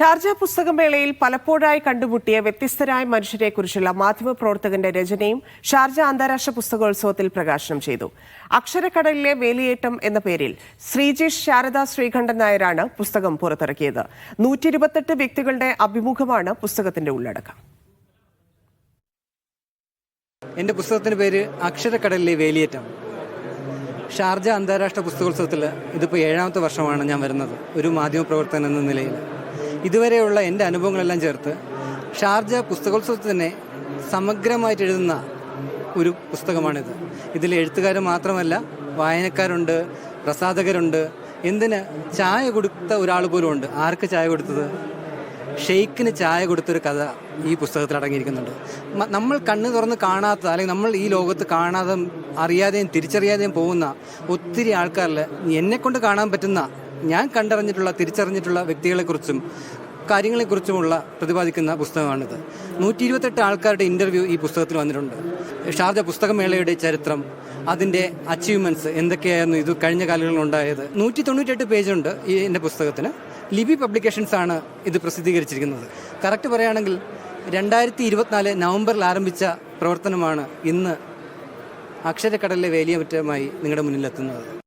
Sharjah പുസ്തകമേളയിൽ പലപ്പോഴായി കണ്ടുമുട്ടിയ വ്യത്യസ്തരായ മനുഷ്യരെക്കുറിച്ചുള്ള മാധ്യമപ്രവർത്തകന്റെ രചനയും ഷാർജ അന്താരാഷ്ട്ര പുസ്തകോത്സവത്തിൽ പ്രകാശനം ചെയ്തു. അക്ഷരക്കടലിലെ വേലിയേറ്റം എന്ന പേരിൽ ശ്രീജേഷ് ശാരദ ശ്രീകണ്ഠൻ നായരാണ് പുസ്തകം പുറത്തിറക്കിയത്. നൂറ്റി ഇരുപത്തെട്ട് വ്യക്തികളുടെ അഭിമുഖമാണ് പുസ്തകത്തിന്റെ ഉള്ളടക്കം. എന്റെ പുസ്തകത്തിന്റെ പേര് അക്ഷരക്കടലിലെ വേലിയേറ്റം. ഷാർജ അന്താരാഷ്ട്ര പുസ്തകോത്സവത്തിൽ ഇതിപ്പോൾ ഏഴാമത്തെ വർഷമാണ് ഞാൻ വരുന്നത്. ഒരു മാധ്യമപ്രവർത്തകൻ എന്ന നിലയിൽ. ഇതുവരെയുള്ള എന്റെ അനുഭവങ്ങളെല്ലാം ചേർത്ത് ഷാർജ പുസ്തകോത്സവത്തിൽ തന്നെ സമഗ്രമായിട്ട് എഴുതുന്ന ഒരു പുസ്തകമാണിത്. ഇതിൽ എഴുത്തുകാർ മാത്രമല്ല വായനക്കാരുണ്ട് പ്രസാധകരുണ്ട് എന്തിന് ചായ കൊടുത്ത ഒരാൾ പോലും ഉണ്ട്. ആർക്ക് ചായ കൊടുത്തത്? ഷെയ്ക്കിന് ചായ കൊടുത്തൊരു കഥ ഈ പുസ്തകത്തിൽ അടങ്ങിയിരിക്കുന്നുണ്ട്. നമ്മൾ കണ്ണ് തുറന്ന് കാണാത്ത അല്ലെങ്കിൽ നമ്മൾ ഈ ലോകത്ത് കാണാതെ അറിയാതെയും തിരിച്ചറിയാതെയും പോകുന്ന ഒത്തിരി ആൾക്കാരിൽ എന്നെക്കൊണ്ട് കാണാൻ പറ്റുന്ന ഞാൻ കണ്ടറിഞ്ഞിട്ടുള്ള തിരിച്ചറിഞ്ഞിട്ടുള്ള വ്യക്തികളെക്കുറിച്ചും കാര്യങ്ങളെക്കുറിച്ചുമുള്ള പ്രതിപാദിക്കുന്ന പുസ്തകമാണിത്. നൂറ്റി ഇരുപത്തെട്ട് ആൾക്കാരുടെ ഇന്റർവ്യൂ ഈ പുസ്തകത്തിൽ വന്നിട്ടുണ്ട്. ഷാർജ പുസ്തകമേളയുടെ ചരിത്രം അതിന്റെ അച്ചീവ്മെന്റ്സ് എന്തൊക്കെയായിരുന്നു ഇത് കഴിഞ്ഞ കാലങ്ങളിൽ ഉണ്ടായത്? നൂറ്റി തൊണ്ണൂറ്റെട്ട് പേജുണ്ട് ഈ എന്റെ പുസ്തകത്തിന്. ലിബി പബ്ലിക്കേഷൻസ് ആണ് ഇത് പ്രസിദ്ധീകരിച്ചിരിക്കുന്നത്. കറക്റ്റ് പറയുകയാണെങ്കിൽ രണ്ടായിരത്തി ഇരുപത്തിനാല് നവംബറിൽ ആരംഭിച്ച പ്രവർത്തനമാണ് ഇന്ന് അക്ഷരക്കടലിലെ വേലിയേറ്റമായി നിങ്ങളുടെ മുന്നിലെത്തുന്നത്.